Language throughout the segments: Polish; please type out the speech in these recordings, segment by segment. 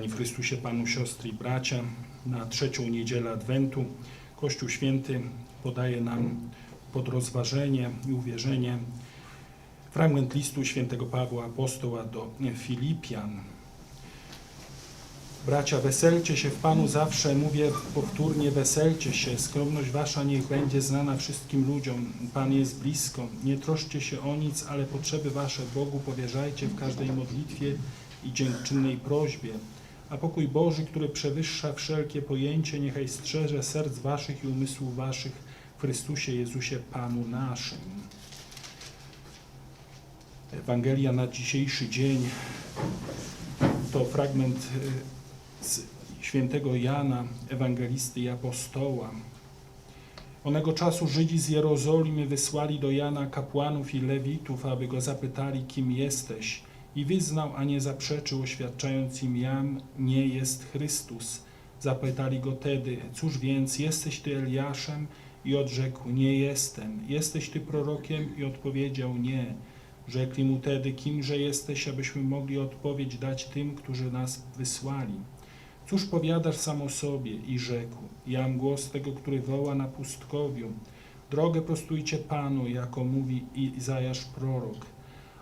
Miłowani w Chrystusie Panu siostry i bracia, na trzecią niedzielę Adwentu Kościół Święty podaje nam pod rozważenie i uwierzenie fragment listu świętego Pawła Apostoła do Filipian. Bracia, weselcie się w Panu zawsze, mówię powtórnie, weselcie się. Skromność wasza niech będzie znana wszystkim ludziom. Pan jest blisko. Nie troszcie się o nic, ale potrzeby wasze Bogu powierzajcie w każdej modlitwie i dziękczynnej prośbie. A pokój Boży, który przewyższa wszelkie pojęcie, niechaj strzeże serc waszych i umysłów waszych w Chrystusie Jezusie Panu naszym. Ewangelia na dzisiejszy dzień to fragment y, z świętego Jana, ewangelisty i apostoła. Onego czasu Żydzi z Jerozolimy wysłali do Jana kapłanów i lewitów, aby go zapytali, kim jesteś. I wyznał, a nie zaprzeczył, oświadczając im, Jan nie jest Chrystus. Zapytali go tedy, cóż więc, jesteś ty Eliaszem? I odrzekł, nie jestem. Jesteś ty prorokiem? I odpowiedział, nie. Rzekli mu tedy, kimże jesteś, abyśmy mogli odpowiedź dać tym, którzy nas wysłali. Cóż powiadasz sam o sobie? I rzekł, jam głos tego, który woła na pustkowiu. Drogę prostujcie Panu, jako mówi Izajasz prorok.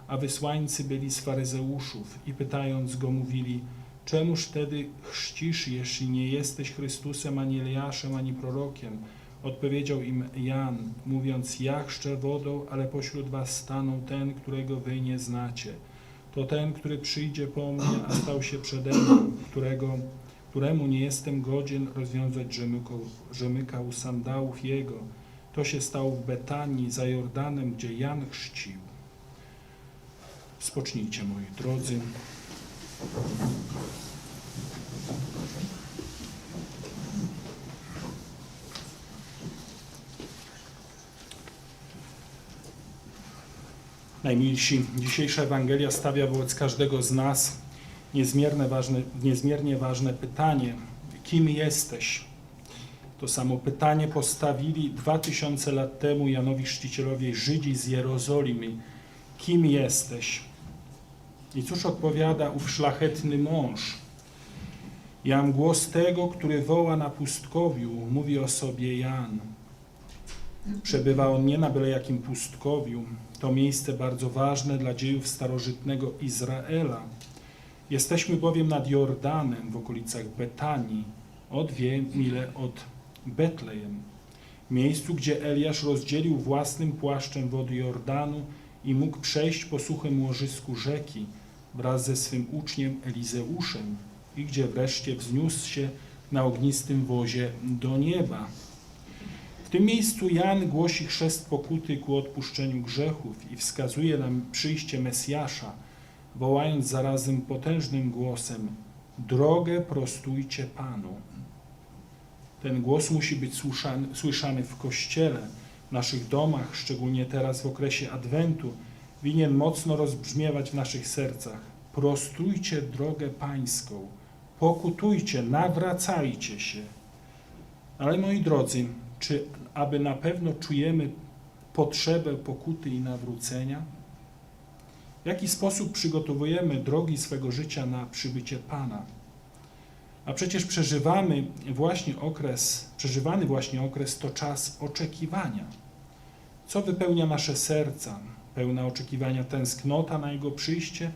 A wysłańcy byli z faryzeuszów i pytając go mówili, czemuż wtedy chrzcisz, jeśli nie jesteś Chrystusem, ani Eliaszem, ani prorokiem? Odpowiedział im Jan, mówiąc, ja chrzczę wodą, ale pośród was staną ten, którego wy nie znacie. To ten, który przyjdzie po mnie, a stał się przede mną, którego, któremu nie jestem godzien rozwiązać rzemyką, rzemyka u sandałów jego. To się stało w Betanii za Jordanem, gdzie Jan chrzcił. Spocznijcie, moi drodzy. Najmilsi, dzisiejsza Ewangelia stawia wobec każdego z nas niezmiernie ważne, niezmiernie ważne pytanie: kim jesteś? To samo pytanie postawili dwa tysiące lat temu Janowi Chrzcicielowi Żydzi z Jerozolimy. Kim jesteś? I cóż odpowiada ów szlachetny mąż? Jam głos tego, który woła na pustkowiu, mówi o sobie Jan. Przebywa on nie na byle jakim pustkowiu. To miejsce bardzo ważne dla dziejów starożytnego Izraela. Jesteśmy bowiem nad Jordanem w okolicach Betanii, o dwie mile od Betlejem. Miejscu, gdzie Eliasz rozdzielił własnym płaszczem wody Jordanu i mógł przejść po suchym łożysku rzeki wraz ze swym uczniem Elizeuszem i gdzie wreszcie wzniósł się na ognistym wozie do nieba. W tym miejscu Jan głosi chrzest pokuty ku odpuszczeniu grzechów i wskazuje nam przyjście Mesjasza, wołając zarazem potężnym głosem drogę prostujcie Panu. Ten głos musi być słyszany, słyszany w Kościele, w naszych domach, szczególnie teraz w okresie Adwentu, winien mocno rozbrzmiewać w naszych sercach. Prostujcie drogę Pańską, pokutujcie, nawracajcie się. Ale moi drodzy, czy aby na pewno czujemy potrzebę pokuty i nawrócenia? W jaki sposób przygotowujemy drogi swego życia na przybycie Pana? A przecież przeżywamy właśnie okres, przeżywany właśnie okres to czas oczekiwania. Co wypełnia nasze serca? Pełna oczekiwania tęsknota na Jego przyjście,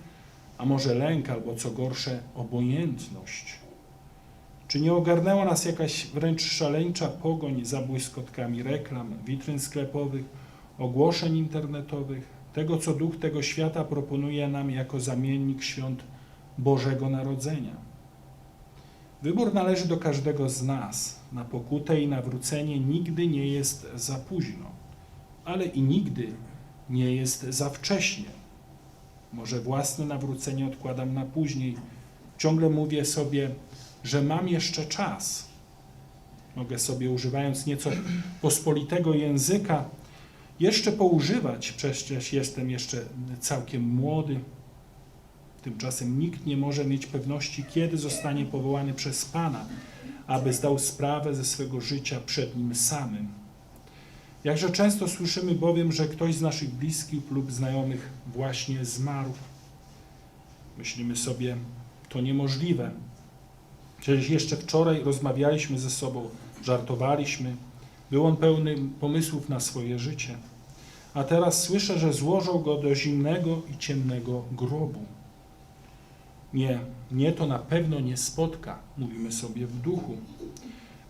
a może lęk albo co gorsze obojętność? Czy nie ogarnęła nas jakaś wręcz szaleńcza pogoń za błyskotkami reklam, witryn sklepowych, ogłoszeń internetowych, tego co duch tego świata proponuje nam jako zamiennik świąt Bożego Narodzenia? Wybór należy do każdego z nas. Na pokutę i nawrócenie nigdy nie jest za późno, ale i nigdy nie jest za wcześnie. Może własne nawrócenie odkładam na później. Ciągle mówię sobie, że mam jeszcze czas. Mogę sobie, używając nieco pospolitego języka, jeszcze poużywać, przecież jestem jeszcze całkiem młody. Tymczasem nikt nie może mieć pewności, kiedy zostanie powołany przez Pana, aby zdał sprawę ze swego życia przed Nim samym. Jakże często słyszymy bowiem, że ktoś z naszych bliskich lub znajomych właśnie zmarł. Myślimy sobie, To niemożliwe. Przecież jeszcze wczoraj rozmawialiśmy ze sobą, żartowaliśmy. Był on pełny pomysłów na swoje życie. A teraz słyszę, że złożą go do zimnego i ciemnego grobu. Nie, mnie to na pewno nie spotka, mówimy sobie w duchu.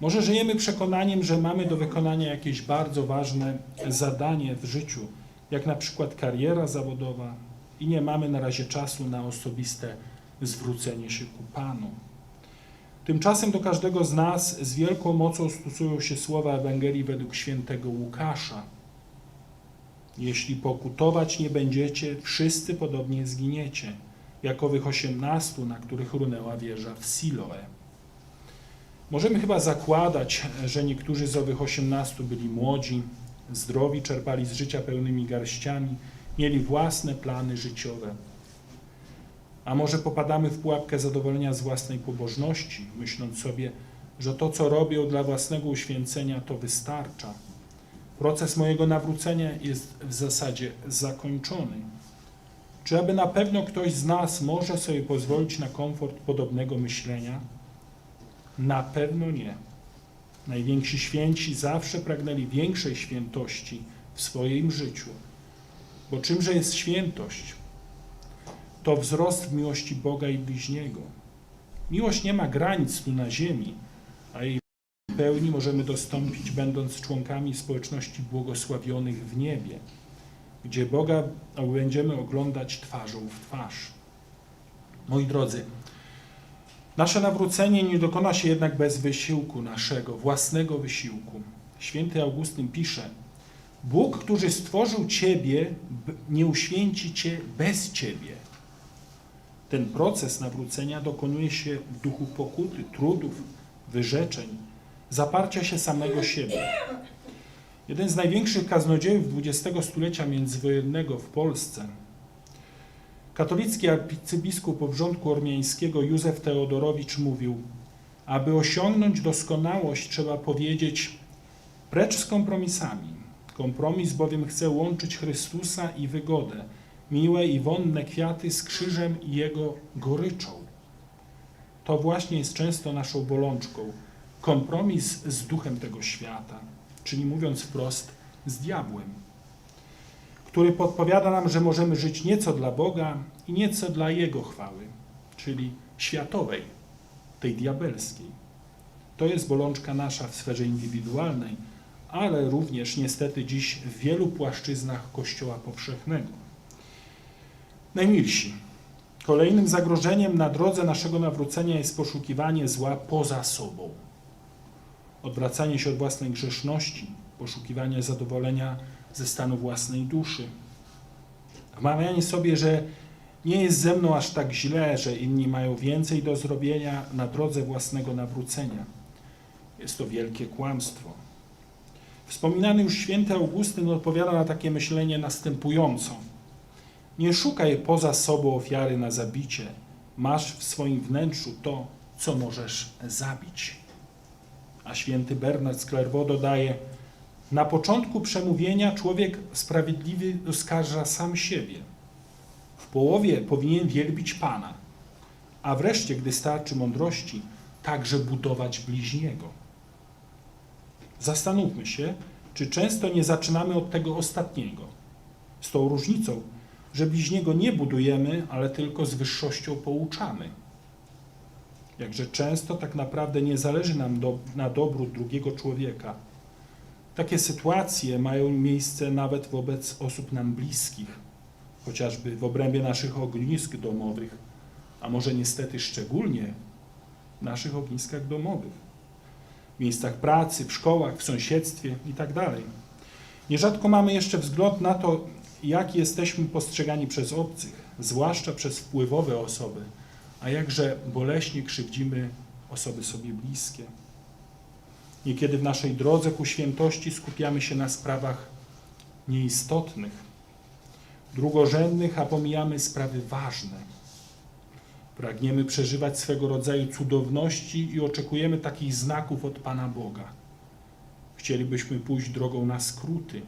Może żyjemy przekonaniem, że mamy do wykonania jakieś bardzo ważne zadanie w życiu, jak na przykład kariera zawodowa, i nie mamy na razie czasu na osobiste zwrócenie się ku Panu. Tymczasem do każdego z nas z wielką mocą stosują się słowa Ewangelii według świętego Łukasza. Jeśli pokutować nie będziecie, wszyscy podobnie zginiecie, jak owych osiemnastu, na których runęła wieża w Siloe. Możemy chyba zakładać, że niektórzy z owych osiemnastu byli młodzi, zdrowi, czerpali z życia pełnymi garściami, mieli własne plany życiowe. A może popadamy w pułapkę zadowolenia z własnej pobożności, myśląc sobie, że to, co robią dla własnego uświęcenia, to wystarcza. Proces mojego nawrócenia jest w zasadzie zakończony. Czy aby na pewno ktoś z nas może sobie pozwolić na komfort podobnego myślenia? Na pewno nie. Najwięksi święci zawsze pragnęli większej świętości w swoim życiu. Bo czymże jest świętość? To wzrost w miłości Boga i bliźniego. Miłość nie ma granic tu na ziemi, a jej pełni możemy dostąpić, będąc członkami społeczności błogosławionych w niebie, gdzie Boga będziemy oglądać twarzą w twarz. Moi drodzy, nasze nawrócenie nie dokona się jednak bez wysiłku naszego, własnego wysiłku. Święty Augustyn pisze, Bóg, który stworzył Ciebie, nie uświęci Cię bez Ciebie. Ten proces nawrócenia dokonuje się w duchu pokuty, trudów, wyrzeczeń, zaparcia się samego siebie. Jeden z największych kaznodziejów XX stulecia międzywojennego w Polsce, katolicki arcybiskup obrządku ormiańskiego Józef Teodorowicz mówił, aby osiągnąć doskonałość trzeba powiedzieć precz z kompromisami. Kompromis bowiem chce łączyć Chrystusa i wygodę, miłe i wonne kwiaty z krzyżem i jego goryczą. To właśnie jest często naszą bolączką. Kompromis z duchem tego świata, czyli mówiąc wprost, z diabłem, który podpowiada nam, że możemy żyć nieco dla Boga i nieco dla Jego chwały, czyli światowej, tej diabelskiej. To jest bolączka nasza w sferze indywidualnej, ale również niestety dziś w wielu płaszczyznach Kościoła powszechnego. Najmilsi, kolejnym zagrożeniem na drodze naszego nawrócenia jest poszukiwanie zła poza sobą. Odwracanie się od własnej grzeszności, poszukiwanie zadowolenia ze stanu własnej duszy. Wmawianie sobie, że nie jest ze mną aż tak źle, że inni mają więcej do zrobienia na drodze własnego nawrócenia. Jest to wielkie kłamstwo. Wspominany już święty Augustyn odpowiada na takie myślenie następująco. Nie szukaj poza sobą ofiary na zabicie. Masz w swoim wnętrzu to, co możesz zabić. A święty Bernard z Clairvaux dodaje, na początku przemówienia człowiek sprawiedliwy oskarża sam siebie. W połowie powinien wielbić Pana, a wreszcie, gdy starczy mądrości, także budować bliźniego. Zastanówmy się, czy często nie zaczynamy od tego ostatniego. Z tą różnicą, że bliźniego nie budujemy, ale tylko z wyższością pouczamy. Jakże często tak naprawdę nie zależy nam do, na dobru drugiego człowieka. Takie sytuacje mają miejsce nawet wobec osób nam bliskich, chociażby w obrębie naszych ognisk domowych, a może niestety szczególnie w naszych ogniskach domowych, w miejscach pracy, w szkołach, w sąsiedztwie itd. Nierzadko mamy jeszcze wzgląd na to, jak jesteśmy postrzegani przez obcych, zwłaszcza przez wpływowe osoby, a jakże boleśnie krzywdzimy osoby sobie bliskie. Niekiedy w naszej drodze ku świętości skupiamy się na sprawach nieistotnych, drugorzędnych, a pomijamy sprawy ważne. Pragniemy przeżywać swego rodzaju cudowności i oczekujemy takich znaków od Pana Boga. Chcielibyśmy pójść drogą na skróty.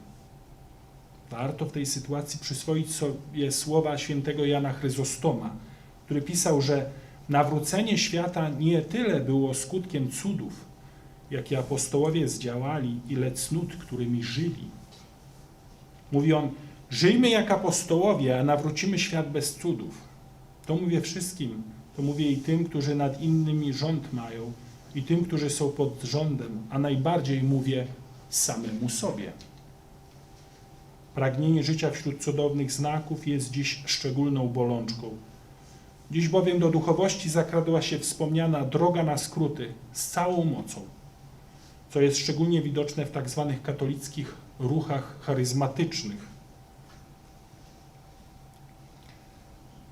Warto w tej sytuacji przyswoić sobie słowa świętego Jana Chryzostoma, który pisał, że nawrócenie świata nie tyle było skutkiem cudów, jakie apostołowie zdziałali, ile cnót, którymi żyli. Mówi on, żyjmy jak apostołowie, a nawrócimy świat bez cudów. To mówię wszystkim, to mówię i tym, którzy nad innymi rząd mają, i tym, którzy są pod rządem, a najbardziej mówię samemu sobie. Pragnienie życia wśród cudownych znaków jest dziś szczególną bolączką. Dziś bowiem do duchowości zakradła się wspomniana droga na skróty z całą mocą, co jest szczególnie widoczne w tak zwanych katolickich ruchach charyzmatycznych,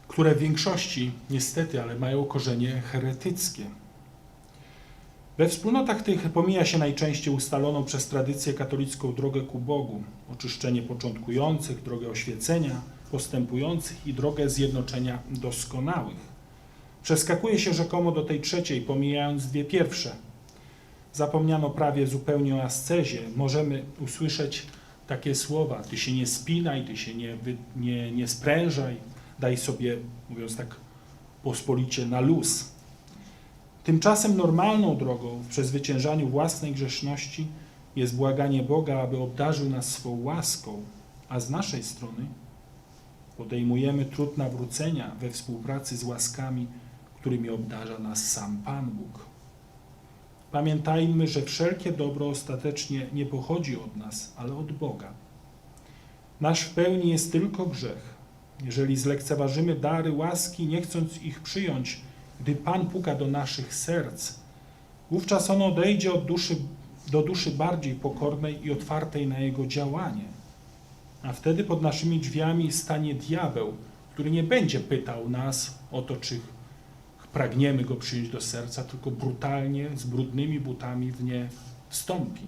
które w większości niestety, ale mają korzenie heretyckie. We wspólnotach tych pomija się najczęściej ustaloną przez tradycję katolicką drogę ku Bogu, oczyszczenie początkujących, drogę oświecenia, postępujących i drogę zjednoczenia doskonałych. Przeskakuje się rzekomo do tej trzeciej, pomijając dwie pierwsze. Zapomniano prawie zupełnie o ascezie. Możemy usłyszeć takie słowa, ty się nie spinaj, ty się nie, nie, nie sprężaj, daj sobie, mówiąc tak pospolicie, na luz. Tymczasem normalną drogą w przezwyciężaniu własnej grzeszności jest błaganie Boga, aby obdarzył nas swą łaską, a z naszej strony podejmujemy trud nawrócenia we współpracy z łaskami, którymi obdarza nas sam Pan Bóg. Pamiętajmy, że wszelkie dobro ostatecznie nie pochodzi od nas, ale od Boga. Nasz w pełni jest tylko grzech. Jeżeli zlekceważymy dary łaski, nie chcąc ich przyjąć, gdy Pan puka do naszych serc, wówczas ono odejdzie od duszy, do duszy bardziej pokornej i otwartej na Jego działanie. A wtedy pod naszymi drzwiami stanie diabeł, który nie będzie pytał nas o to, czy pragniemy Go przyjąć do serca, tylko brutalnie, z brudnymi butami w nie wstąpi.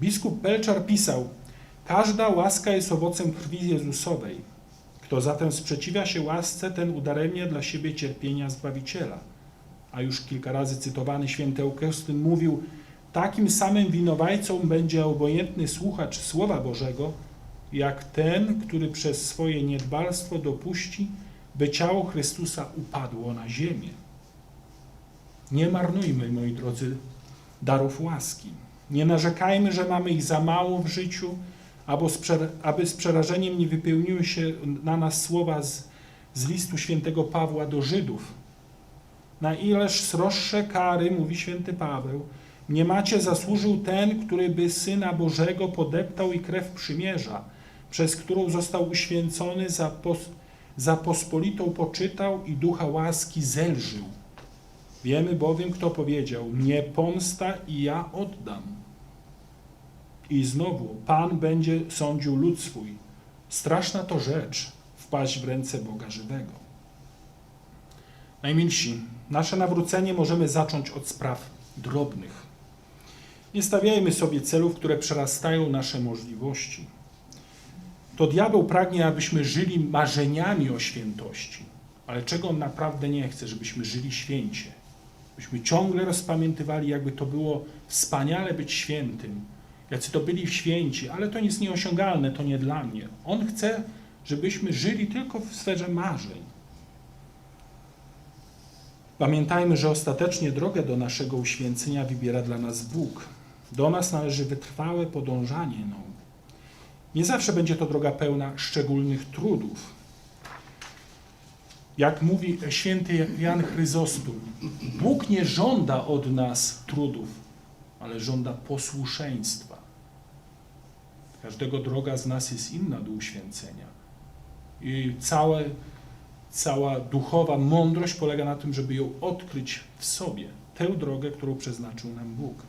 Biskup Belczar pisał, każda łaska jest owocem krwi Jezusowej. Kto zatem sprzeciwia się łasce, ten udaremnia dla siebie cierpienia Zbawiciela. A już kilka razy cytowany święty Augustyn mówił, takim samym winowajcą będzie obojętny słuchacz Słowa Bożego, jak ten, który przez swoje niedbalstwo dopuści, by ciało Chrystusa upadło na ziemię. Nie marnujmy, moi drodzy, darów łaski. Nie narzekajmy, że mamy ich za mało w życiu, aby z przerażeniem nie wypełniły się na nas słowa z, z listu świętego Pawła do Żydów. Na ileż sroższe kary, mówi święty Paweł, nie macie zasłużył ten, który by Syna Bożego podeptał i krew przymierza, przez którą został uświęcony za, pos, za pospolitą poczytał i ducha łaski zelżył. Wiemy bowiem, kto powiedział, nie pomsta i ja oddam. I znowu Pan będzie sądził lud swój. Straszna to rzecz wpaść w ręce Boga żywego. Najmilsi, nasze nawrócenie możemy zacząć od spraw drobnych. Nie stawiajmy sobie celów, które przerastają nasze możliwości. To diabeł pragnie, abyśmy żyli marzeniami o świętości, ale czego on naprawdę nie chce, żebyśmy żyli święcie. Byśmy ciągle rozpamiętywali, jakby to było wspaniale być świętym, jacy to byli święci, ale to jest nieosiągalne, to nie dla mnie. On chce, żebyśmy żyli tylko w sferze marzeń. Pamiętajmy, że ostatecznie drogę do naszego uświęcenia wybiera dla nas Bóg. Do nas należy wytrwałe podążanie nią. Nie zawsze będzie to droga pełna szczególnych trudów. Jak mówi święty Jan Chryzostom, Bóg nie żąda od nas trudów, ale żąda posłuszeństwa. Każdego droga z nas jest inna do uświęcenia. I całe, cała duchowa mądrość polega na tym, żeby ją odkryć w sobie, tę drogę, którą przeznaczył nam Bóg.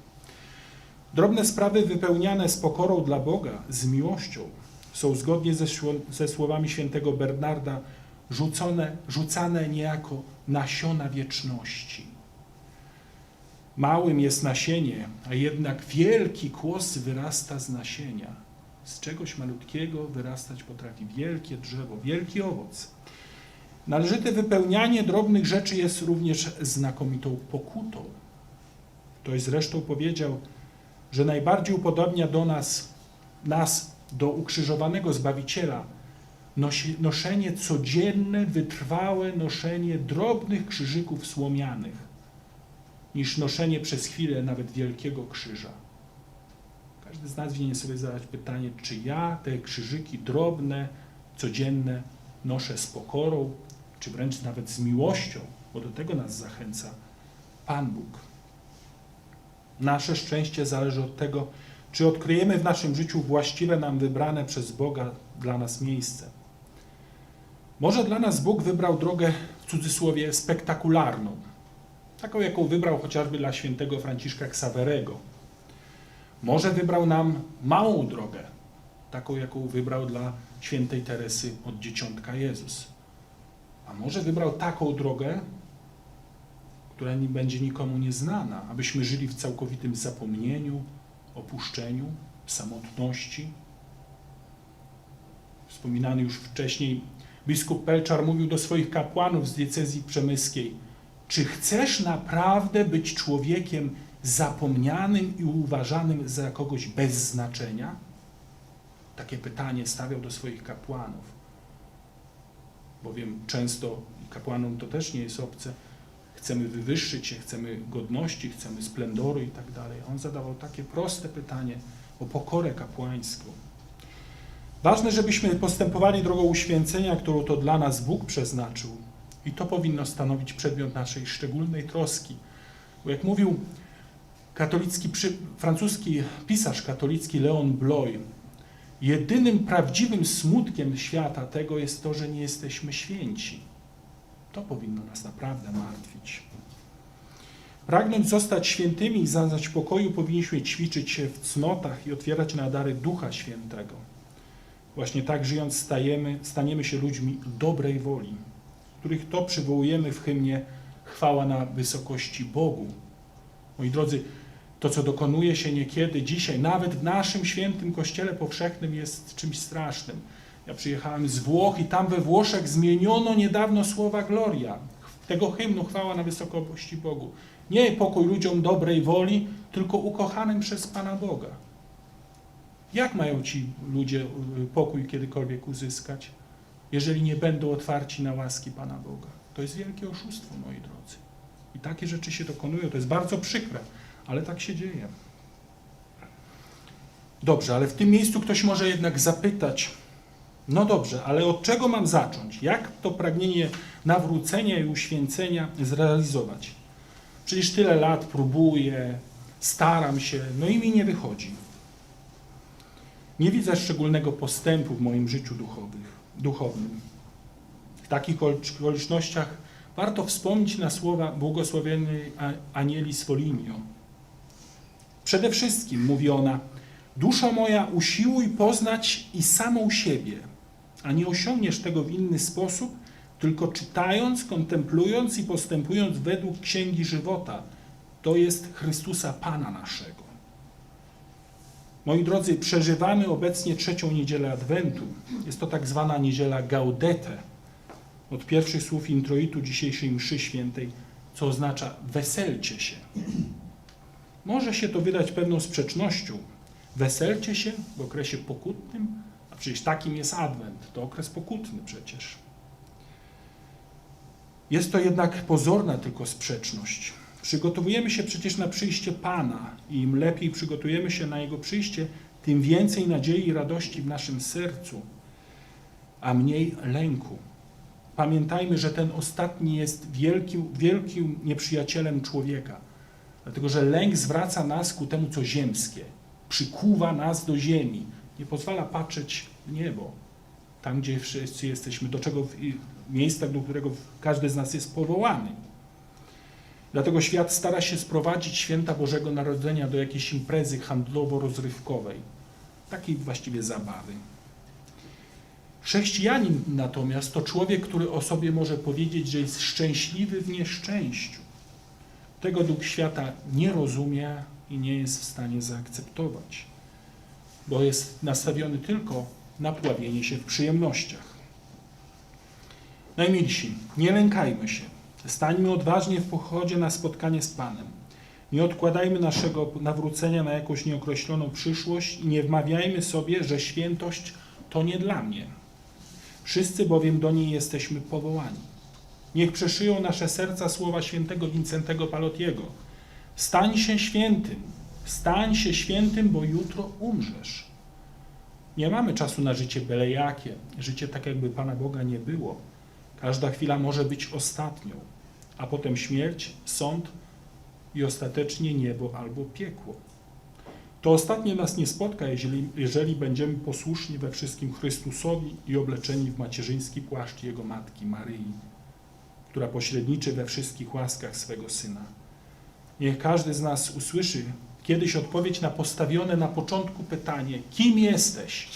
Drobne sprawy wypełniane z pokorą dla Boga, z miłością, są zgodnie ze, ze słowami świętego Bernarda rzucone, rzucane niejako nasiona wieczności. Małym jest nasienie, a jednak wielki kłos wyrasta z nasienia. Z czegoś malutkiego wyrastać potrafi wielkie drzewo, wielki owoc. Należyte wypełnianie drobnych rzeczy jest również znakomitą pokutą. Ktoś zresztą powiedział, że najbardziej upodobnia do nas, nas do ukrzyżowanego Zbawiciela nosi, noszenie codzienne, wytrwałe noszenie drobnych krzyżyków słomianych, niż noszenie przez chwilę nawet wielkiego krzyża. Każdy z nas winien sobie zadać pytanie, czy ja te krzyżyki drobne, codzienne noszę z pokorą, czy wręcz nawet z miłością, bo do tego nas zachęca Pan Bóg. Nasze szczęście zależy od tego, czy odkryjemy w naszym życiu właściwe nam wybrane przez Boga dla nas miejsce. Może dla nas Bóg wybrał drogę w cudzysłowie spektakularną, taką jaką wybrał chociażby dla świętego Franciszka Ksawerego. Może wybrał nam małą drogę, taką jaką wybrał dla świętej Teresy od Dzieciątka Jezus. A może wybrał taką drogę, która nie będzie nikomu nieznana, abyśmy żyli w całkowitym zapomnieniu, opuszczeniu, samotności. Wspominany już wcześniej biskup Pelczar mówił do swoich kapłanów z diecezji przemyskiej: Czy chcesz naprawdę być człowiekiem zapomnianym i uważanym za kogoś bez znaczenia? Takie pytanie stawiał do swoich kapłanów. Bowiem często kapłanom to też nie jest obce chcemy wywyższyć się, chcemy godności, chcemy splendoru i tak dalej. On zadawał takie proste pytanie o pokorę kapłańską. Ważne, żebyśmy postępowali drogą uświęcenia, którą to dla nas Bóg przeznaczył. I to powinno stanowić przedmiot naszej szczególnej troski. Bo jak mówił katolicki, francuski pisarz katolicki Leon Bloy, jedynym prawdziwym smutkiem świata tego jest to, że nie jesteśmy święci. To powinno nas naprawdę martwić. Pragnąc zostać świętymi i zaznać pokoju, powinniśmy ćwiczyć się w cnotach i otwierać na dary Ducha Świętego. Właśnie tak żyjąc stajemy, staniemy się ludźmi dobrej woli, których to przywołujemy w hymnie Chwała na wysokości Bogu. Moi drodzy, to co dokonuje się niekiedy dzisiaj, nawet w naszym świętym Kościele powszechnym jest czymś strasznym. Ja przyjechałem z Włoch i tam we Włoszech zmieniono niedawno słowa Gloria, tego hymnu chwała na wysokości Bogu. Nie pokój ludziom dobrej woli, tylko ukochanym przez Pana Boga. Jak mają ci ludzie y, pokój kiedykolwiek uzyskać, jeżeli nie będą otwarci na łaski Pana Boga? To jest wielkie oszustwo, moi drodzy. I takie rzeczy się dokonują. To jest bardzo przykre, ale tak się dzieje. Dobrze, ale w tym miejscu ktoś może jednak zapytać, no dobrze, ale od czego mam zacząć? Jak to pragnienie nawrócenia i uświęcenia zrealizować? Przecież tyle lat próbuję, staram się, no i mi nie wychodzi. Nie widzę szczególnego postępu w moim życiu duchowym. W takich okolicznościach warto wspomnieć na słowa błogosławionej Anieli Swolinio. Przede wszystkim mówi ona, dusza moja usiłuj poznać i samą siebie, a nie osiągniesz tego w inny sposób, tylko czytając, kontemplując i postępując według Księgi Żywota, to jest Chrystusa Pana naszego. Moi drodzy, przeżywamy obecnie trzecią niedzielę Adwentu. Jest to tak zwana niedziela Gaudete, od pierwszych słów introitu dzisiejszej mszy świętej, co oznacza weselcie się. Może się to wydać pewną sprzecznością. Weselcie się w okresie pokutnym, przecież takim jest Adwent, to okres pokutny przecież. Jest to jednak pozorna tylko sprzeczność. Przygotowujemy się przecież na przyjście Pana i im lepiej przygotujemy się na Jego przyjście, tym więcej nadziei i radości w naszym sercu, a mniej lęku. Pamiętajmy, że ten ostatni jest wielkim, wielkim nieprzyjacielem człowieka, dlatego że lęk zwraca nas ku temu, co ziemskie, przykuwa nas do ziemi, nie pozwala patrzeć niebo, tam gdzie wszyscy jesteśmy, do czego miejsca, do którego każdy z nas jest powołany. Dlatego świat stara się sprowadzić święta Bożego Narodzenia do jakiejś imprezy handlowo-rozrywkowej, takiej właściwie zabawy. Chrześcijanin natomiast to człowiek, który o sobie może powiedzieć, że jest szczęśliwy w nieszczęściu. Tego duch świata nie rozumie i nie jest w stanie zaakceptować, bo jest nastawiony tylko na pławienie się w przyjemnościach. Najmilsi, nie lękajmy się. Stańmy odważnie w pochodzie na spotkanie z Panem. Nie odkładajmy naszego nawrócenia na jakąś nieokreśloną przyszłość i nie wmawiajmy sobie, że świętość to nie dla mnie. Wszyscy bowiem do niej jesteśmy powołani. Niech przeszyją nasze serca słowa świętego Wincentego Palotiego. Stań się świętym, stań się świętym, bo jutro umrzesz. Nie mamy czasu na życie byle jakie, życie tak jakby Pana Boga nie było. Każda chwila może być ostatnią, a potem śmierć, sąd i ostatecznie niebo albo piekło. To ostatnie nas nie spotka, jeżeli, jeżeli będziemy posłuszni we wszystkim Chrystusowi i obleczeni w macierzyński płaszcz Jego Matki Maryi, która pośredniczy we wszystkich łaskach swego Syna. Niech każdy z nas usłyszy kiedyś odpowiedź na postawione na początku pytanie: kim jesteś?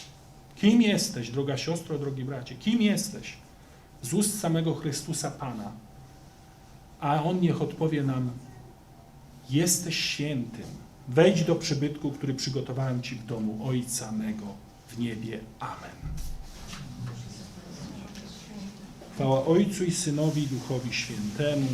Kim jesteś, droga siostro, drogi bracie? Kim jesteś? Z ust samego Chrystusa Pana. A On niech odpowie nam: Jesteś świętym. Wejdź do przybytku, który przygotowałem Ci w domu Ojca mego w niebie. Amen. Chwała Ojcu i Synowi Duchowi Świętemu.